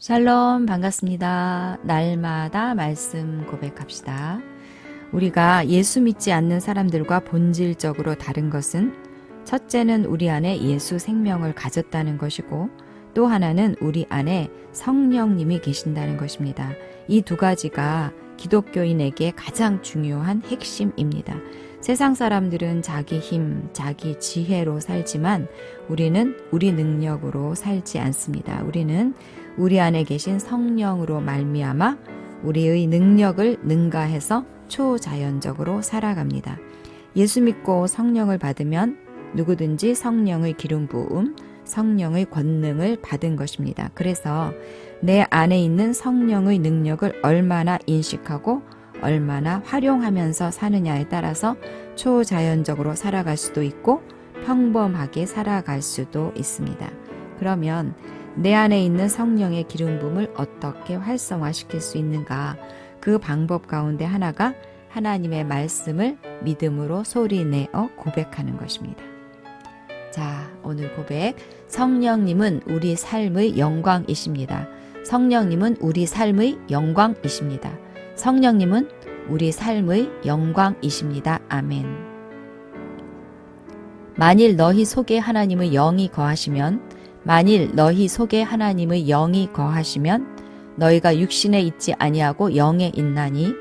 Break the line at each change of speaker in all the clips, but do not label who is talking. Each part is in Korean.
샬롬 반갑습니다. 날마다 말씀 고백합시다. 우리가 예수 믿지 않는 사람들과 본질적으로 다른 것은 첫째는 우리 안에 예수 생명을 가졌다는 것이고 또 하나는 우리 안에 성령님이 계신다는 것입니다. 이 두 가지가 기독교인에게 가장 중요한 핵심입니다. 세상 사람들은 자기 힘, 자기 지혜로 살지만 우리는 우리 능력으로 살지 않습니다. 우리는 우리 안에 계신 성령으로 말미암아 우리의 능력을 능가해서 초자연적으로 살아갑니다. 예수 믿고 성령을 받으면 누구든지 성령의 기름 부음, 성령의 권능을 받은 것입니다. 그래서 내 안에 있는 성령의 능력을 얼마나 인식하고 얼마나 활용하면서 사느냐에 따라서 초자연적으로 살아갈 수도 있고 평범하게 살아갈 수도 있습니다. 그러면 내 안에 있는 성령의 기름 부음을 어떻게 활성화시킬 수 있는가? 그 방법 가운데 하나가 하나님의 말씀을 믿음으로 소리내어 고백하는 것입니다. 자, 오늘 고백. 성령님은 우리 삶의 영광이십니다. 성령님은 우리 삶의 영광이십니다. 성령님은 우리 삶의 영광이십니다. 아멘. 만일 너희 속에 하나님의 영이 거하시면 만일 너희 속에 하나님의 영이 거하시면 너희가 육신에 있지 아니하고 영에 있나니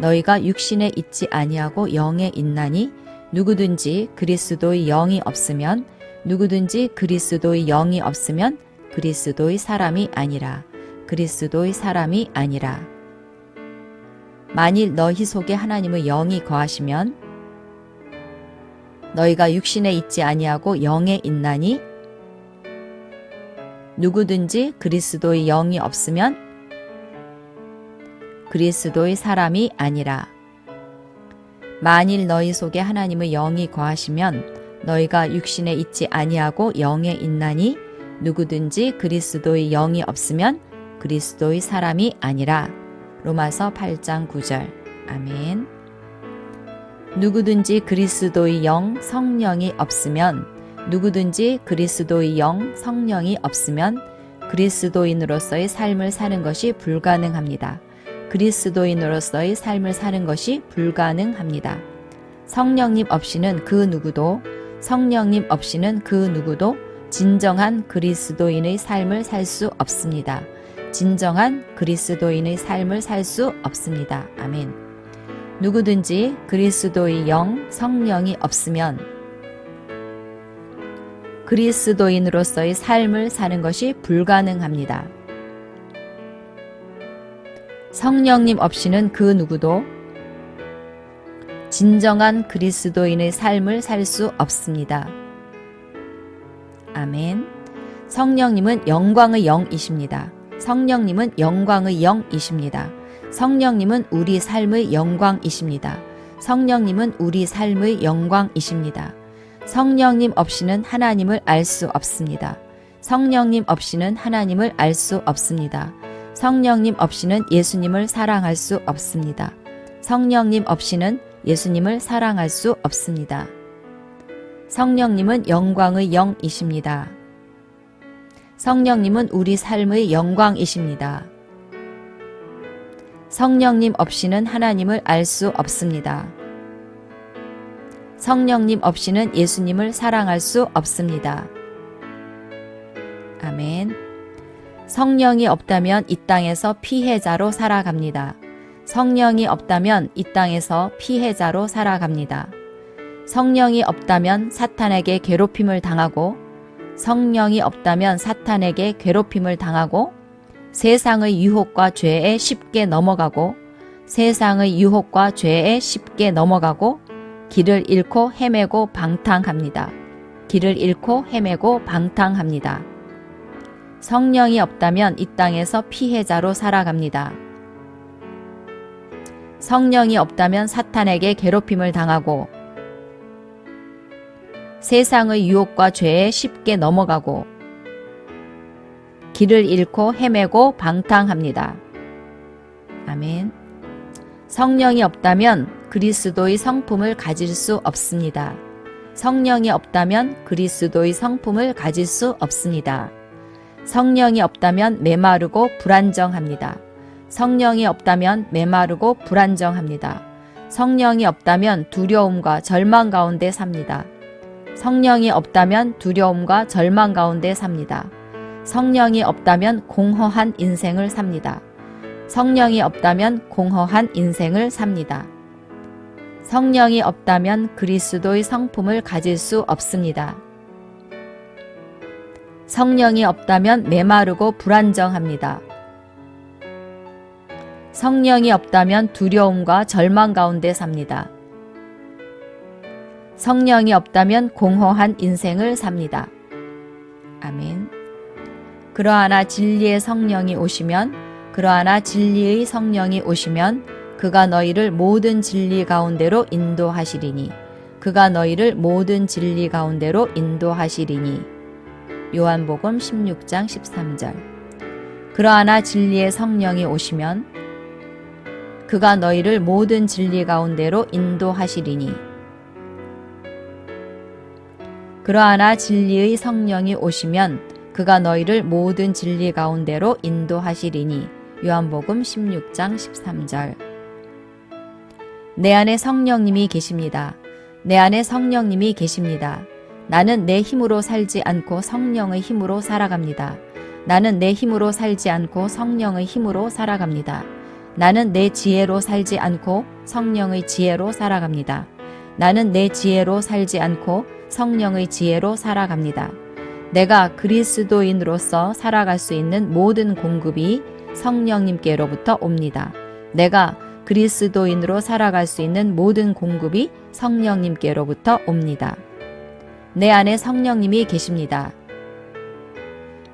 너희가 육신에 있지 아니하고 영에 있나니 누구든지 그리스도의 영이 없으면 누구든지 그리스도의 영이 없으면 그리스도의 사람이 아니라 그리스도의 사람이 아니라. 만일 너희 속에 하나님의 영이 거하시면 너희가 육신에 있지 아니하고 영에 있나니 누구든지 그리스도의 영이 없으면 그리스도의 사람이 아니라 만일 너희 속에 하나님의 영이 거하시면 너희가 육신에 있지 아니하고 영에 있나니 누구든지 그리스도의 영이 없으면 그리스도의 사람이 아니라. 로마서 8장 9절. 아멘. 누구든지 그리스도의 영 성령이 없으면 누구든지 그리스도의 영 성령이 없으면 그리스도인으로서의 삶을 사는 것이 불가능합니다. 그리스도인으로서의 삶을 사는 것이 불가능합니다. 성령님 없이는 그 누구도 성령님 없이는 그 누구도 진정한 그리스도인의 삶을 살 수 없습니다. 진정한 그리스도인의 삶을 살 수 없습니다. 아멘. 누구든지 그리스도의 영, 성령이 없으면 그리스도인으로서의 삶을 사는 것이 불가능합니다. 성령님 없이는 그 누구도 진정한 그리스도인의 삶을 살 수 없습니다. 아멘. 성령님은 영광의 영이십니다. 성령님은 영광의 영이십니다. 성령님은 우리 삶의 영광이십니다. 성령님은 우리 삶의 영광이십니다. 성령님 없이는 하나님을 알 수 없습니다. 성령님 없이는 하나님을 알 수 없습니다. 성령님 없이는 예수님을 사랑할 수 없습니다. 성령님 없이는 예수님을 사랑할 수 없습니다. 성령님은 영광의 영이십니다. 성령님은 우리 삶의 영광이십니다. 성령님 없이는 하나님을 알 수 없습니다. 성령님 없이는 예수님을 사랑할 수 없습니다. 아멘. 성령이 없다면 이 땅에서 피해자로 살아갑니다. 성령이 없다면 이 땅에서 피해자로 살아갑니다. 성령이 없다면 사탄에게 괴롭힘을 당하고 성령이 없다면 사탄에게 괴롭힘을 당하고 세상의 유혹과 죄에 쉽게 넘어가고 세상의 유혹과 죄에 쉽게 넘어가고 길을 잃고 헤매고 방탕합니다. 길을 잃고 헤매고 방탕합니다. 성령이 없다면 이 땅에서 피해자로 살아갑니다. 성령이 없다면 사탄에게 괴롭힘을 당하고 세상의 유혹과 죄에 쉽게 넘어가고 길을 잃고 헤매고 방탕합니다. 아멘. 성령이 없다면 그리스도의 성품을 가질 수 없습니다. 성령이 없다면 그리스도의 성품을 가질 수 없습니다. 성령이 없다면 메마르고 불안정합니다. 성령이 없다면 메마르고 불안정합니다. 성령이 없다면 두려움과 절망 가운데 삽니다. 성령이 없다면 두려움과 절망 가운데 삽니다. 성령이 없다면 공허한 인생을 삽니다. 성령이 없다면 공허한 인생을 삽니다. 성령이 없다면 그리스도의 성품을 가질 수 없습니다. 성령이 없다면 메마르고 불안정합니다. 성령이 없다면 두려움과 절망 가운데 삽니다. 성령이 없다면 공허한 인생을 삽니다. 아멘. 그러하나 진리의 성령이 오시면, 그러하나 진리의 성령이 오시면, 그가 너희를 모든 진리 가운데로 인도하시리니, 그가 너희를 모든 진리 가운데로 인도하시리니. 요한복음 16장 13절. 그러하나 진리의 성령이 오시면, 그가 너희를 모든 진리 가운데로 인도하시리니. 그러하나 진리의 성령이 오시면 그가 너희를 모든 진리 가운데로 인도하시리니. 요한복음 16장 13절. 내 안에 성령님이 계십니다. 내 안에 성령님이 계십니다. 나는 내 힘으로 살지 않고 성령의 힘으로 살아갑니다. 나는 내 힘으로 살지 않고 성령의 힘으로 살아갑니다. 나는 내 지혜로 살지 않고 성령의 지혜로 살아갑니다. 나는 내 지혜로 살지 않고 성령의 지혜로 살아갑니다. 내가 그리스도인으로서 살아갈 수 있는 모든 공급이 성령님께로부터 옵니다. 내가 그리스도인으로 살아갈 수 있는 모든 공급이 성령님께로부터 옵니다. 내 안에 성령님이 계십니다.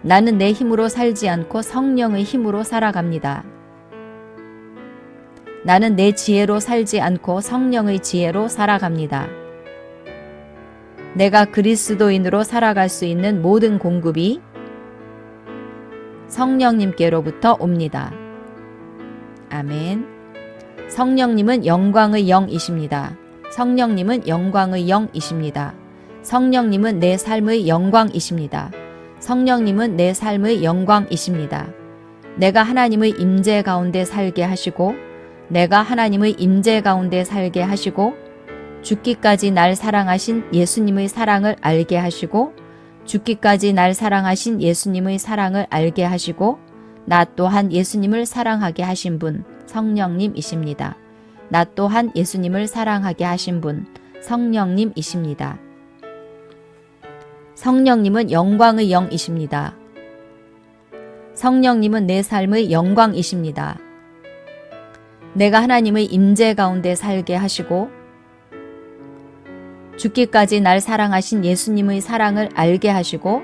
나는 내 힘으로 살지 않고 성령의 힘으로 살아갑니다. 나는 내 지혜로 살지 않고 성령의 지혜로 살아갑니다. 내가 그리스도인으로 살아갈 수 있는 모든 공급이 성령님께로부터 옵니다. 아멘. 성령님은 영광의 영이십니다. 성령님은 영광의 영이십니다. 성령님은 내 삶의 영광이십니다. 성령님은 내 삶의 영광이십니다. 내가 하나님의 임재 가운데 살게 하시고 내가 하나님의 임재 가운데 살게 하시고 죽기까지 날 사랑하신 예수님의 사랑을 알게 하시고 죽기까지 날 사랑하신 예수님의 사랑을 알게 하시고 나 또한 예수님을 사랑하게 하신 분 성령님이십니다. 나 또한 예수님을 사랑하게 하신 분 성령님이십니다. 성령님은 영광의 영이십니다. 성령님은 내 삶의 영광이십니다. 내가 하나님의 임재 가운데 살게 하시고 죽기까지 날 사랑하신 예수님의 사랑을 알게 하시고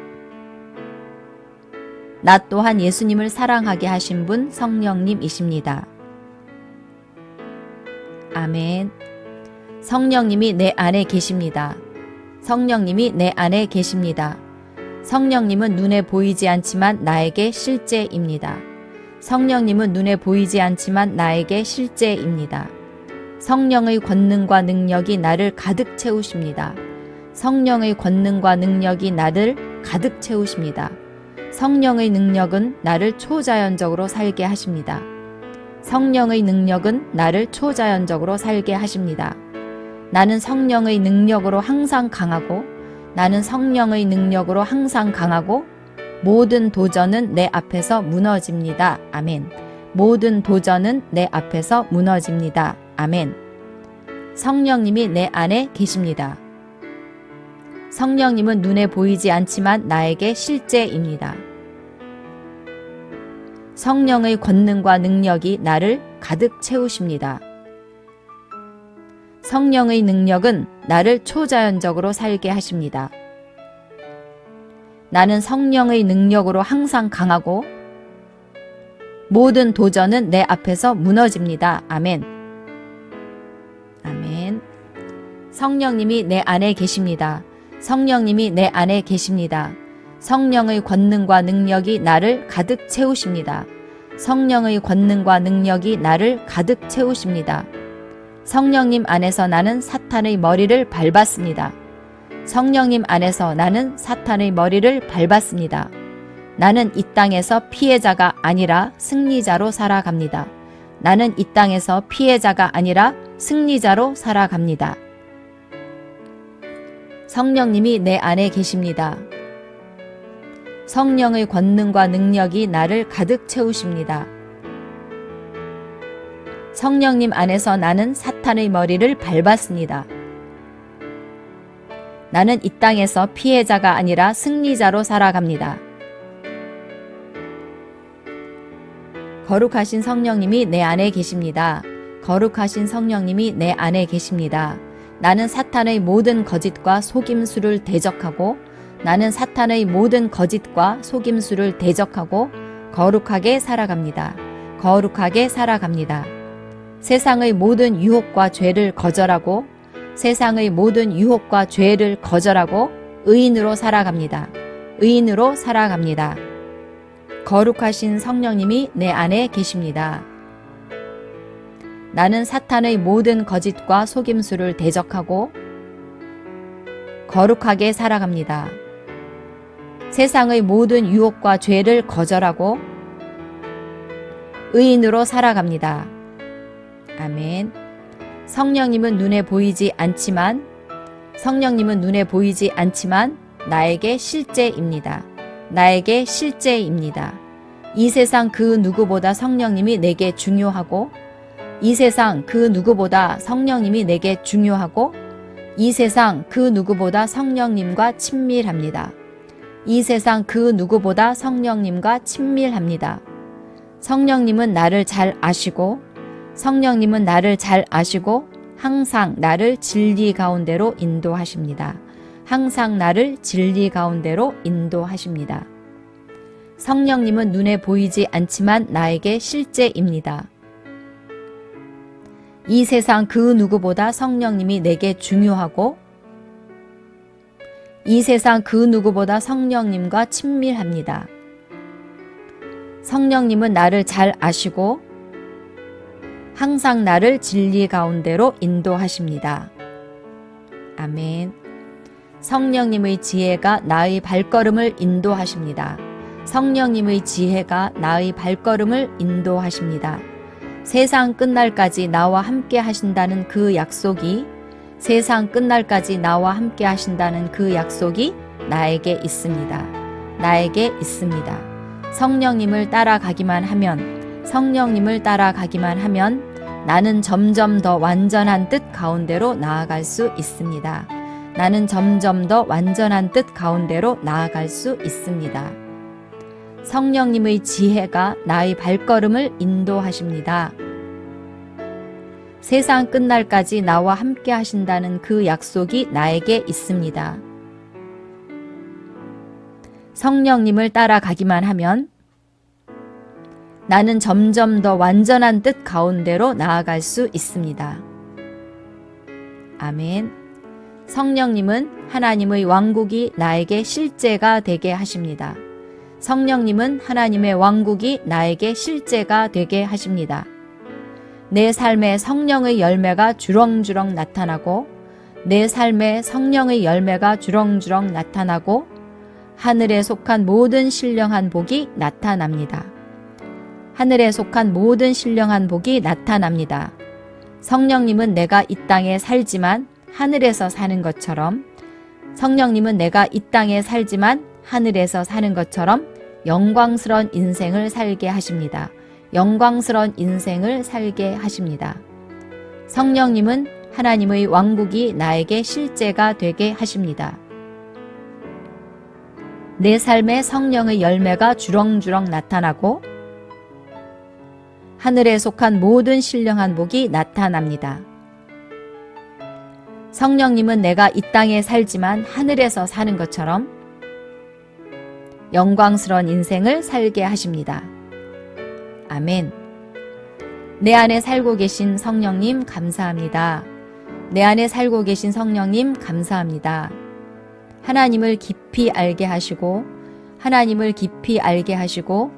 나 또한 예수님을 사랑하게 하신 분 성령님이십니다. 아멘. 성령님이 내 안에 계십니다. 성령님이 내 안에 계십니다. 성령님은 눈에 보이지 않지만 나에게 실제입니다. 성령님은 눈에 보이지 않지만 나에게 실제입니다. 성령의 권능과 능력이 나를 가득 채우십니다. 성령의 권능과 능력이 나를 가득 채우십니다. 성령의 능력은 나를 초자연적으로 살게 하십니다. 성령의 능력은 나를 초자연적으로 살게 하십니다. 나는 성령의 능력으로 항상 강하고 나는 성령의 능력으로 항상 강하고 모든 도전은 내 앞에서 무너집니다. 아멘. 모든 도전은 내 앞에서 무너집니다. 아멘. 성령님이 내 안에 계십니다. 성령님은 눈에 보이지 않지만 나에게 실제입니다. 성령의 권능과 능력이 나를 가득 채우십니다. 성령의 능력은 나를 초자연적으로 살게 하십니다. 나는 성령의 능력으로 항상 강하고 모든 도전은 내 앞에서 무너집니다. 아멘. 성령님이 내 안에 계십니다. 성령님이 내 안에 계십니다. 성령의 권능과 능력이 나를 가득 채우십니다. 성령의 권능과 능력이 나를 가득 채우십니다. 성령님 안에서 나는 사탄의 머리를 밟았습니다. 성령님 안에서 나는 사탄의 머리를 밟았습니다. 나는 이 땅에서 피해자가 아니라 승리자로 살아갑니다. 나는 이 땅에서 피해자가 아니라 승리자로 살아갑니다. 성령님이 내 안에 계십니다. 성령의 권능과 능력이 나를 가득 채우십니다. 성령님 안에서 나는 사탄의 머리를 밟았습니다. 나는 이 땅에서 피해자가 아니라 승리자로 살아갑니다. 거룩하신 성령님이 내 안에 계십니다. 거룩하신 성령님이 내 안에 계십니다. 나는 사탄의 모든 거짓과 속임수를 대적하고 나는 사탄의 모든 거짓과 속임수를 대적하고 거룩하게 살아갑니다. 거룩하게 살아갑니다. 세상의 모든 유혹과 죄를 거절하고 세상의 모든 유혹과 죄를 거절하고 의인으로 살아갑니다. 의인으로 살아갑니다. 거룩하신 성령님이 내 안에 계십니다. 나는 사탄의 모든 거짓과 속임수를 대적하고 거룩하게 살아갑니다. 세상의 모든 유혹과 죄를 거절하고 의인으로 살아갑니다. 아멘. 성령님은 눈에 보이지 않지만 성령님은 눈에 보이지 않지만 나에게 실제입니다. 나에게 실제입니다. 이 세상 그 누구보다 성령님이 내게 중요하고 이 세상 그 누구보다 성령님이 내게 중요하고 이 세상 그 누구보다 성령님과 친밀합니다. 이 세상 그 누구보다 성령님과 친밀합니다. 성령님은 나를 잘 아시고 성령님은 나를 잘 아시고 항상 나를 진리 가운데로 인도하십니다. 항상 나를 진리 가운데로 인도하십니다. 성령님은 눈에 보이지 않지만 나에게 실제입니다. 이 세상 그 누구보다 성령님이 내게 중요하고 이 세상 그 누구보다 성령님과 친밀합니다. 성령님은 나를 잘 아시고 항상 나를 진리 가운데로 인도하십니다. 아멘. 성령님의 지혜가 나의 발걸음을 인도하십니다. 성령님의 지혜가 나의 발걸음을 인도하십니다. 세상 끝날까지 나와 함께 하신다는 그 약속이 세상 끝날까지 나와 함께 하신다는 그 약속이 나에게 있습니다. 나에게 있습니다. 성령님을 따라가기만 하면 성령님을 따라가기만 하면 나는 점점 더 완전한 뜻 가운데로 나아갈 수 있습니다. 나는 점점 더 완전한 뜻 가운데로 나아갈 수 있습니다. 성령님의 지혜가 나의 발걸음을 인도하십니다. 세상 끝날까지 나와 함께 하신다는 그 약속이 나에게 있습니다. 성령님을 따라가기만 하면 나는 점점 더 완전한 뜻 가운데로 나아갈 수 있습니다. 아멘. 성령님은 하나님의 왕국이 나에게 실제가 되게 하십니다. 성령님은 하나님의 왕국이 나에게 실제가 되게 하십니다. 내 삶에 성령의 열매가 주렁주렁 나타나고 내 삶에 성령의 열매가 주렁주렁 나타나고 하늘에 속한 모든 신령한 복이 나타납니다. 하늘에 속한 모든 신령한 복이 나타납니다. 성령님은 내가 이 땅에 살지만 하늘에서 사는 것처럼 성령님은 내가 이 땅에 살지만 하늘에서 사는 것처럼 영광스런 인생을 살게 하십니다. 영광스런 인생을 살게 하십니다. 성령님은 하나님의 왕국이 나에게 실제가 되게 하십니다. 내 삶에 성령의 열매가 주렁주렁 나타나고 하늘에 속한 모든 신령한 복이 나타납니다. 성령님은 내가 이 땅에 살지만 하늘에서 사는 것처럼 영광스러운 인생을 살게 하십니다. 아멘. 내 안에 살고 계신 성령님 감사합니다. 내 안에 살고 계신 성령님 감사합니다. 하나님을 깊이 알게 하시고 하나님을 깊이 알게 하시고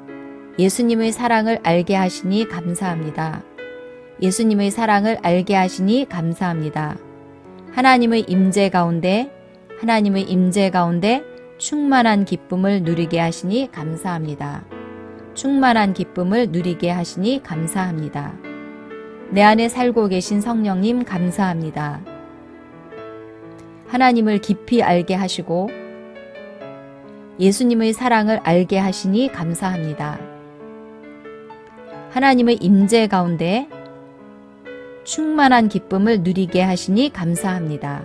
예수님의 사랑을 알게 하시니 감사합니다. 예수님의 사랑을 알게 하시니 감사합니다. 하나님의 임재 가운데 하나님의 임재 가운데 충만한 기쁨을 누리게 하시니 감사합니다. 충만한 기쁨을 누리게 하시니 감사합니다. 내 안에 살고 계신 성령님 감사합니다. 하나님을 깊이 알게 하시고 예수님의 사랑을 알게 하시니 감사합니다. 하나님의 임재 가운데 충만한 기쁨을 누리게 하시니 감사합니다.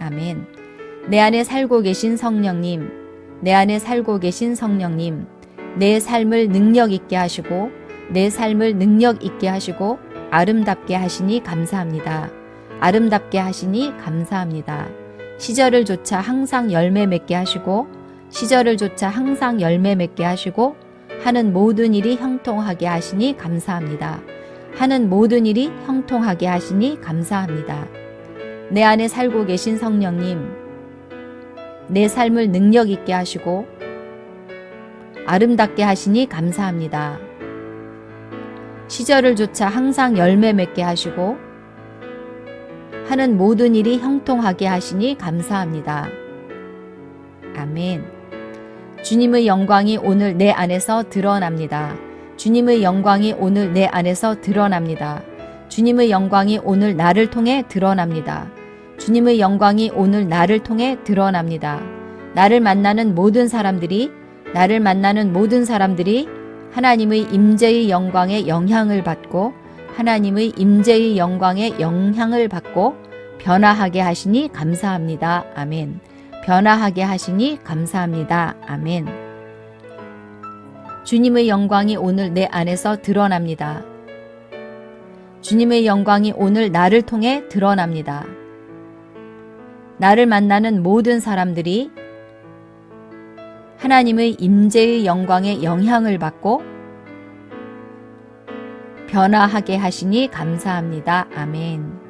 아멘. 내 안에 살고 계신 성령님, 내 안에 살고 계신 성령님, 내 삶을 능력 있게 하시고, 내 삶을 능력 있게 하시고, 아름답게 하시니 감사합니다. 아름답게 하시니 감사합니다. 시절을 조차 항상 열매 맺게 하시고, 시절을 조차 항상 열매 맺게 하시고, 하는 모든 일이 형통하게 하시니 감사합니다. 하는 모든 일이 형통하게 하시니 감사합니다. 내 안에 살고 계신 성령님, 내 삶을 능력 있게 하시고 아름답게 하시니 감사합니다. 시절을 조차 항상 열매 맺게 하시고 하는 모든 일이 형통하게 하시니 감사합니다. 아멘. 주님의 영광이 오늘 내 안에서 드러납니다. 주님의 영광이 오늘 내 안에서 드러납니다. 주님의 영광이 오늘 나를 통해 드러납니다. 주님의 영광이 오늘 나를 통해 드러납니다. 나를 만나는 모든 사람들이 나를 만나는 모든 사람들이 하나님의 임재의 영광에 영향을 받고 하나님의 임재의 영광에 영향을 받고 변화하게 하시니 감사합니다. 아멘. 변화하게 하시니 감사합니다. 아멘. 주님의 영광이 오늘 내 안에서 드러납니다. 주님의 영광이 오늘 나를 통해 드러납니다. 나를 만나는 모든 사람들이 하나님의 임재의 영광에 영향을 받고 변화하게 하시니 감사합니다. 아멘.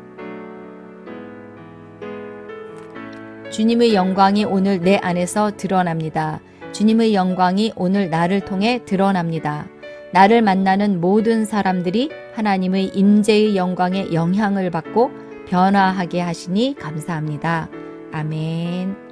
주님의 영광이 오늘 내 안에서 드러납니다. 주님의 영광이 오늘 나를 통해 드러납니다. 나를 만나는 모든 사람들이 하나님의 임재의 영광에 영향을 받고 변화하게 하시니 감사합니다. 아멘.